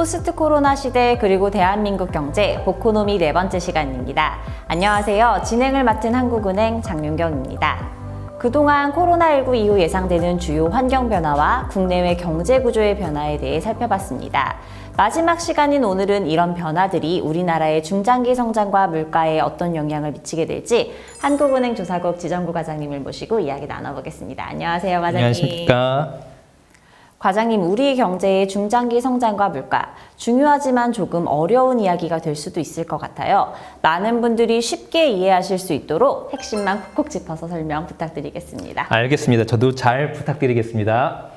포스트 코로나 시대 그리고 대한민국 경제 보코노미 네 번째 시간입니다. 안녕하세요. 진행을 맡은 한국은행 장윤경입니다. 그동안 코로나19 이후 예상되는 주요 환경 변화와 국내외 경제 구조의 변화에 대해 살펴봤습니다. 마지막 시간인 오늘은 이런 변화들이 우리나라의 중장기 성장과 물가에 어떤 영향을 미치게 될지 한국은행 조사국 지정구 과장님을 모시고 이야기 나눠보겠습니다. 안녕하세요, 과장님. 안녕하십니까. 과장님, 우리 경제의 중장기 성장과 물가, 중요하지만 조금 어려운 이야기가 될 수도 있을 것 같아요. 많은 분들이 쉽게 이해하실 수 있도록 핵심만 콕콕 짚어서 설명 부탁드리겠습니다. 알겠습니다. 저도 잘 부탁드리겠습니다.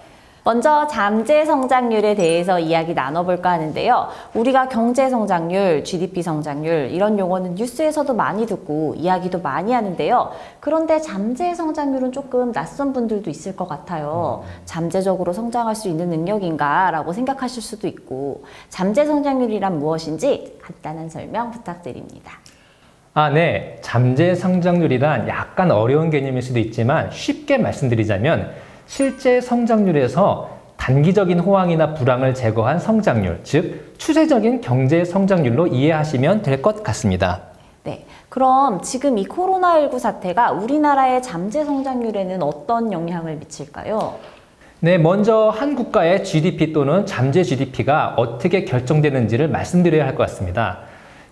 먼저 잠재 성장률에 대해서 이야기 나눠볼까 하는데요. 우리가 경제 성장률, GDP 성장률 이런 용어는 뉴스에서도 많이 듣고 이야기도 많이 하는데요. 그런데 잠재 성장률은 조금 낯선 분들도 있을 것 같아요. 잠재적으로 성장할 수 있는 능력인가라고 생각하실 수도 있고 잠재 성장률이란 무엇인지 간단한 설명 부탁드립니다. 아, 네. 잠재 성장률이란 약간 어려운 개념일 수도 있지만 쉽게 말씀드리자면 실제 성장률에서 단기적인 호황이나 불황을 제거한 성장률, 즉 추세적인 경제 성장률로 이해하시면 될 것 같습니다. 네. 그럼 지금 이 코로나19 사태가 우리나라의 잠재 성장률에는 어떤 영향을 미칠까요? 네, 먼저 한 국가의 GDP 또는 잠재 GDP가 어떻게 결정되는지를 말씀드려야 할 것 같습니다.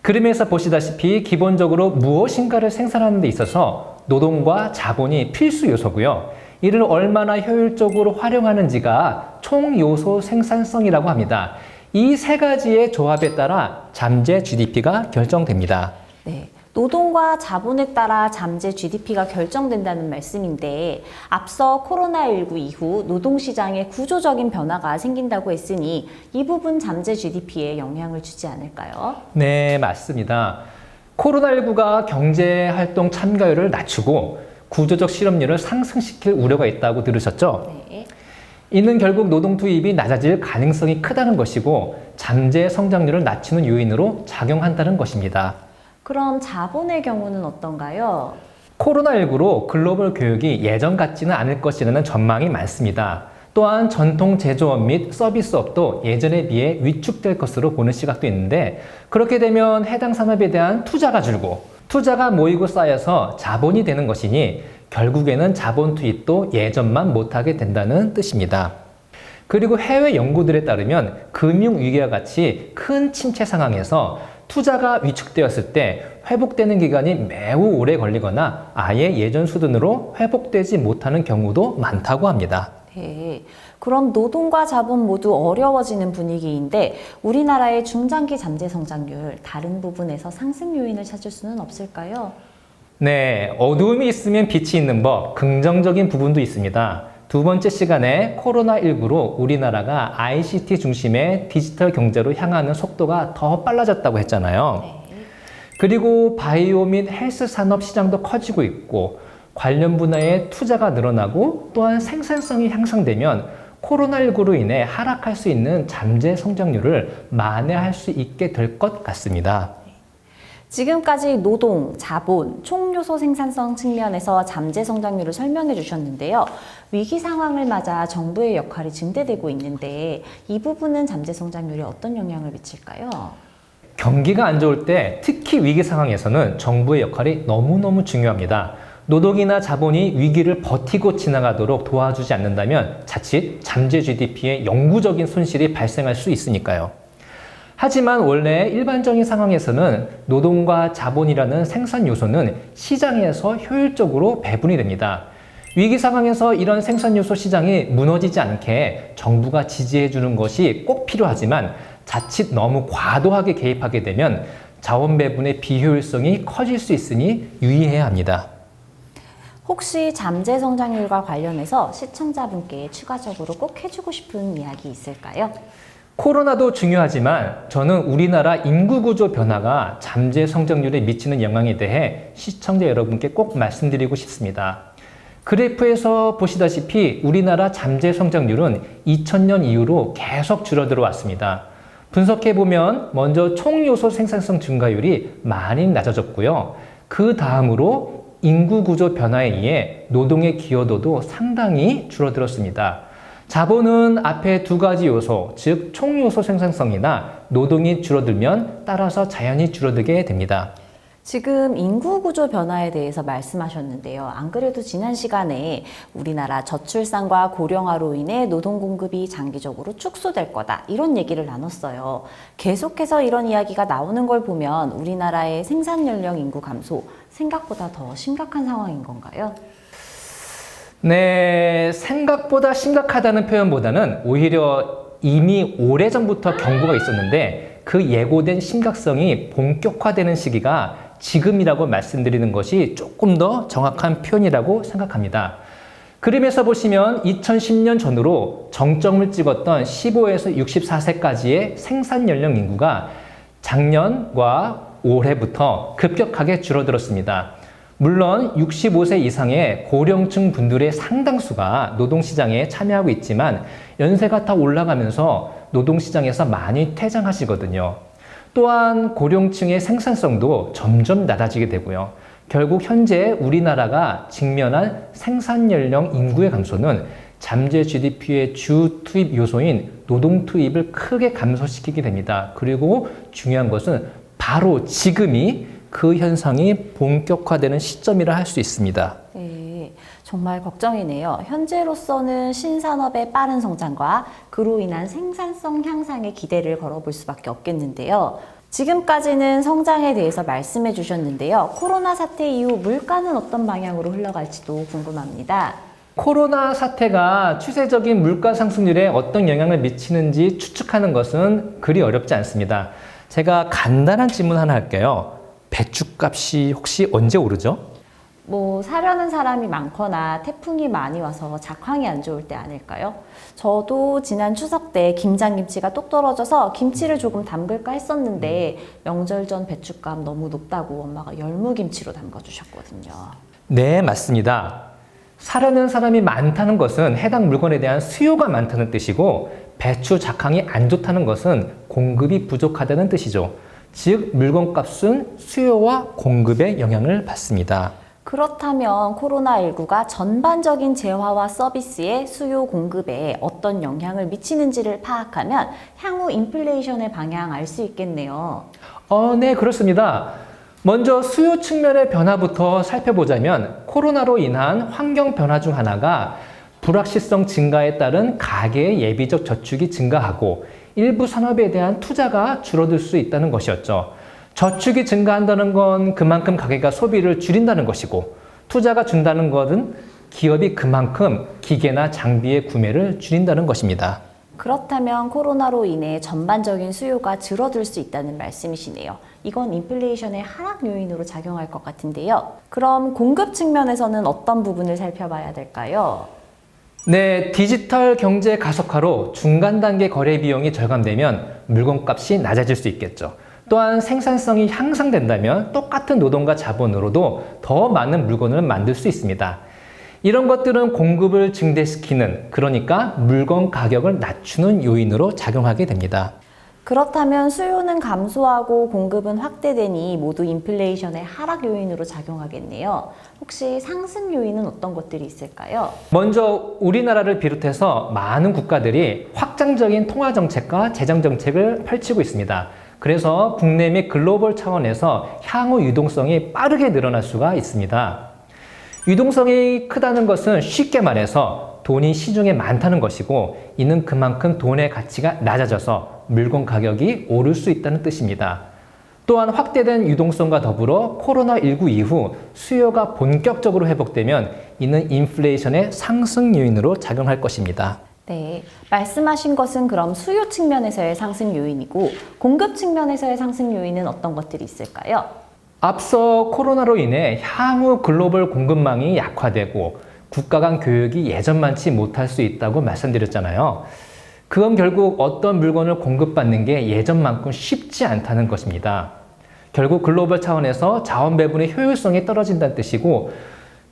그림에서 보시다시피 기본적으로 무엇인가를 생산하는 데 있어서 노동과 자본이 필수 요소고요. 이를 얼마나 효율적으로 활용하는지가 총 요소 생산성이라고 합니다. 이 세 가지의 조합에 따라 잠재 GDP가 결정됩니다. 네. 노동과 자본에 따라 잠재 GDP가 결정된다는 말씀인데 앞서 코로나19 이후 노동시장에 구조적인 변화가 생긴다고 했으니 이 부분 잠재 GDP에 영향을 주지 않을까요? 네, 맞습니다. 코로나19가 경제 활동 참가율을 낮추고 구조적 실업률을 상승시킬 우려가 있다고 들으셨죠? 네. 이는 결국 노동 투입이 낮아질 가능성이 크다는 것이고 잠재 성장률을 낮추는 요인으로 작용한다는 것입니다. 그럼 자본의 경우는 어떤가요? 코로나19로 글로벌 교육이 예전 같지는 않을 것이라는 전망이 많습니다. 또한 전통 제조업 및 서비스업도 예전에 비해 위축될 것으로 보는 시각도 있는데 그렇게 되면 해당 산업에 대한 투자가 줄고 투자가 모이고 쌓여서 자본이 되는 것이니 결국에는 자본 투입도 예전만 못하게 된다는 뜻입니다. 그리고 해외 연구들에 따르면 금융위기와 같이 큰 침체 상황에서 투자가 위축되었을 때 회복되는 기간이 매우 오래 걸리거나 아예 예전 수준으로 회복되지 못하는 경우도 많다고 합니다. 네. 그럼 노동과 자본 모두 어려워지는 분위기인데 우리나라의 중장기 잠재 성장률 다른 부분에서 상승 요인을 찾을 수는 없을까요? 네, 어두움이 있으면 빛이 있는 법, 긍정적인 부분도 있습니다. 두 번째 시간에 코로나19로 우리나라가 ICT 중심의 디지털 경제로 향하는 속도가 더 빨라졌다고 했잖아요. 네. 그리고 바이오 및 헬스 산업 시장도 커지고 있고 관련 분야의 투자가 늘어나고 또한 생산성이 향상되면 코로나19로 인해 하락할 수 있는 잠재 성장률을 만회할 수 있게 될 것 같습니다. 지금까지 노동, 자본, 총요소 생산성 측면에서 잠재 성장률을 설명해 주셨는데요. 위기 상황을 맞아 정부의 역할이 증대되고 있는데 이 부분은 잠재 성장률에 어떤 영향을 미칠까요? 경기가 안 좋을 때 특히 위기 상황에서는 정부의 역할이 너무너무 중요합니다. 노동이나 자본이 위기를 버티고 지나가도록 도와주지 않는다면 자칫 잠재 GDP에 영구적인 손실이 발생할 수 있으니까요. 하지만 원래 일반적인 상황에서는 노동과 자본이라는 생산 요소는 시장에서 효율적으로 배분이 됩니다. 위기 상황에서 이런 생산 요소 시장이 무너지지 않게 정부가 지지해 주는 것이 꼭 필요하지만 자칫 너무 과도하게 개입하게 되면 자원 배분의 비효율성이 커질 수 있으니 유의해야 합니다. 혹시 잠재 성장률과 관련해서 시청자분께 추가적으로 꼭 해주고 싶은 이야기 있을까요? 코로나도 중요하지만 저는 우리나라 인구 구조 변화가 잠재 성장률에 미치는 영향에 대해 시청자 여러분께 꼭 말씀드리고 싶습니다. 그래프에서 보시다시피 우리나라 잠재 성장률은 2000년 이후로 계속 줄어들어 왔습니다. 분석해 보면 먼저 총 요소 생산성 증가율이 많이 낮아졌고요. 그 다음으로 인구 구조 변화에 의해 노동의 기여도도 상당히 줄어들었습니다. 자본은 앞에 두 가지 요소, 즉 총요소 생산성이나 노동이 줄어들면 따라서 자연히 줄어들게 됩니다. 지금 인구 구조 변화에 대해서 말씀하셨는데요. 안 그래도 지난 시간에 우리나라 저출산과 고령화로 인해 노동 공급이 장기적으로 축소될 거다. 이런 얘기를 나눴어요. 계속해서 이런 이야기가 나오는 걸 보면 우리나라의 생산 연령 인구 감소 생각보다 더 심각한 상황인 건가요? 네, 생각보다 심각하다는 표현보다는 오히려 이미 오래전부터 경고가 있었는데 그 예고된 심각성이 본격화되는 시기가 지금이라고 말씀드리는 것이 조금 더 정확한 표현이라고 생각합니다. 그림에서 보시면 2010년 전후로 정점을 찍었던 15에서 64세까지의 생산 연령 인구가 작년과 올해부터 급격하게 줄어들었습니다. 물론 65세 이상의 고령층 분들의 상당수가 노동시장에 참여하고 있지만 연세가 더 올라가면서 노동시장에서 많이 퇴장하시거든요. 또한 고령층의 생산성도 점점 낮아지게 되고요. 결국 현재 우리나라가 직면한 생산 연령 인구의 감소는 잠재 GDP의 주 투입 요소인 노동 투입을 크게 감소시키게 됩니다. 그리고 중요한 것은 바로 지금이 그 현상이 본격화되는 시점이라 할 수 있습니다. 네, 정말 걱정이네요. 현재로서는 신산업의 빠른 성장과 그로 인한 생산성 향상에 기대를 걸어볼 수밖에 없겠는데요. 지금까지는 성장에 대해서 말씀해 주셨는데요. 코로나 사태 이후 물가는 어떤 방향으로 흘러갈지도 궁금합니다. 코로나 사태가 추세적인 물가 상승률에 어떤 영향을 미치는지 추측하는 것은 그리 어렵지 않습니다. 제가 간단한 질문 하나 할게요. 배추값이 혹시 언제 오르죠? 뭐 사려는 사람이 많거나 태풍이 많이 와서 작황이 안 좋을 때 아닐까요? 저도 지난 추석 때 김장김치가 똑 떨어져서 김치를 조금 담글까 했었는데 명절 전 배추값 너무 높다고 엄마가 열무김치로 담가주셨거든요. 네, 맞습니다. 사려는 사람이 많다는 것은 해당 물건에 대한 수요가 많다는 뜻이고 배추 작황이 안 좋다는 것은 공급이 부족하다는 뜻이죠. 즉 물건값은 수요와 공급의 영향을 받습니다. 그렇다면 코로나19가 전반적인 재화와 서비스의 수요 공급에 어떤 영향을 미치는지를 파악하면 향후 인플레이션의 방향 알 수 있겠네요. 어, 네, 그렇습니다. 먼저 수요 측면의 변화부터 살펴보자면 코로나로 인한 환경 변화 중 하나가 불확실성 증가에 따른 가계의 예비적 저축이 증가하고 일부 산업에 대한 투자가 줄어들 수 있다는 것이었죠. 저축이 증가한다는 건 그만큼 가계가 소비를 줄인다는 것이고 투자가 준다는 것은 기업이 그만큼 기계나 장비의 구매를 줄인다는 것입니다. 그렇다면 코로나로 인해 전반적인 수요가 줄어들 수 있다는 말씀이시네요. 이건 인플레이션의 하락 요인으로 작용할 것 같은데요. 그럼 공급 측면에서는 어떤 부분을 살펴봐야 될까요? 네, 디지털 경제 가속화로 중간 단계 거래 비용이 절감되면 물건값이 낮아질 수 있겠죠. 또한 생산성이 향상된다면 똑같은 노동과 자본으로도 더 많은 물건을 만들 수 있습니다. 이런 것들은 공급을 증대시키는, 그러니까 물건 가격을 낮추는 요인으로 작용하게 됩니다. 그렇다면 수요는 감소하고 공급은 확대되니 모두 인플레이션의 하락 요인으로 작용하겠네요. 혹시 상승 요인은 어떤 것들이 있을까요? 먼저 우리나라를 비롯해서 많은 국가들이 확장적인 통화 정책과 재정 정책을 펼치고 있습니다. 그래서 국내 및 글로벌 차원에서 향후 유동성이 빠르게 늘어날 수가 있습니다. 유동성이 크다는 것은 쉽게 말해서 돈이 시중에 많다는 것이고 이는 그만큼 돈의 가치가 낮아져서 물건 가격이 오를 수 있다는 뜻입니다. 또한 확대된 유동성과 더불어 코로나19 이후 수요가 본격적으로 회복되면 이는 인플레이션의 상승 요인으로 작용할 것입니다. 네, 말씀하신 것은 그럼 수요 측면에서의 상승 요인이고 공급 측면에서의 상승 요인은 어떤 것들이 있을까요? 앞서 코로나로 인해 향후 글로벌 공급망이 약화되고 국가 간 교육이 예전만치 못할 수 있다고 말씀드렸잖아요. 그건 결국 어떤 물건을 공급받는 게 예전만큼 쉽지 않다는 것입니다. 결국 글로벌 차원에서 자원 배분의 효율성이 떨어진다는 뜻이고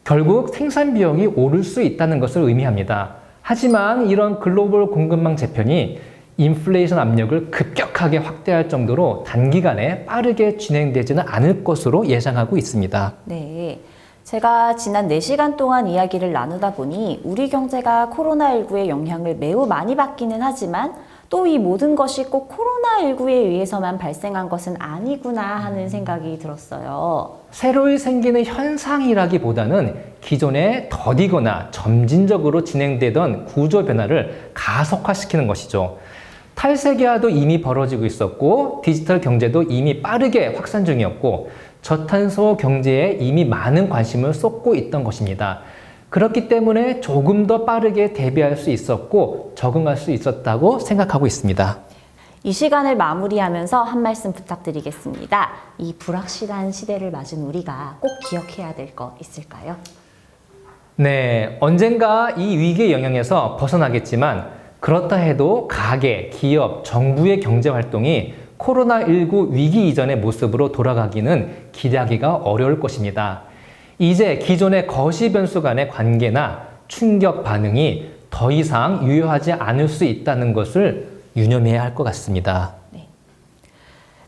결국 생산 비용이 오를 수 있다는 것을 의미합니다. 하지만 이런 글로벌 공급망 재편이 인플레이션 압력을 급격하게 확대할 정도로 단기간에 빠르게 진행되지는 않을 것으로 예상하고 있습니다. 네. 제가 지난 4시간 동안 이야기를 나누다 보니 우리 경제가 코로나19의 영향을 매우 많이 받기는 하지만 또 이 모든 것이 꼭 코로나19에 의해서만 발생한 것은 아니구나 하는 생각이 들었어요. 새로이 생기는 현상이라기보다는 기존에 더디거나 점진적으로 진행되던 구조 변화를 가속화시키는 것이죠. 탈세계화도 이미 벌어지고 있었고 디지털 경제도 이미 빠르게 확산 중이었고 저탄소 경제에 이미 많은 관심을 쏟고 있던 것입니다. 그렇기 때문에 조금 더 빠르게 대비할 수 있었고 적응할 수 있었다고 생각하고 있습니다. 이 시간을 마무리하면서 한 말씀 부탁드리겠습니다. 이 불확실한 시대를 맞은 우리가 꼭 기억해야 될거 있을까요? 네, 언젠가 이 위기의 영향에서 벗어나겠지만 그렇다 해도 가계, 기업, 정부의 경제 활동이 코로나19 위기 이전의 모습으로 돌아가기는 기대하기가 어려울 것입니다. 이제 기존의 거시 변수 간의 관계나 충격 반응이 더 이상 유효하지 않을 수 있다는 것을 유념해야 할 것 같습니다.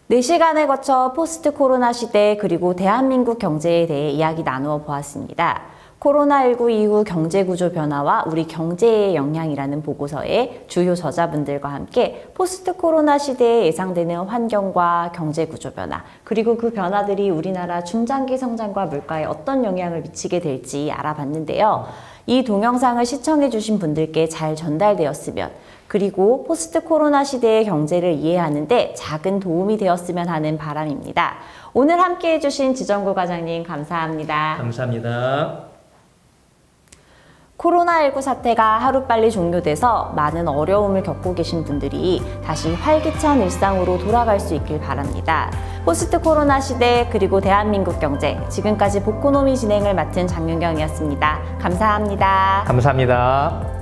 4시간에 거쳐 포스트 코로나 시대 그리고 대한민국 경제에 대해 이야기 나누어 보았습니다. 코로나19 이후 경제 구조 변화와 우리 경제의 영향이라는 보고서의 주요 저자분들과 함께 포스트 코로나 시대에 예상되는 환경과 경제 구조 변화, 그리고 그 변화들이 우리나라 중장기 성장과 물가에 어떤 영향을 미치게 될지 알아봤는데요. 이 동영상을 시청해주신 분들께 잘 전달되었으면 그리고 포스트 코로나 시대의 경제를 이해하는데 작은 도움이 되었으면 하는 바람입니다. 오늘 함께 해주신 지정구 과장님 감사합니다. 감사합니다. 코로나19 사태가 하루빨리 종료돼서 많은 어려움을 겪고 계신 분들이 다시 활기찬 일상으로 돌아갈 수 있길 바랍니다. 포스트 코로나 시대 그리고 대한민국 경제 지금까지 복코노미 진행을 맡은 장윤경이었습니다. 감사합니다. 감사합니다.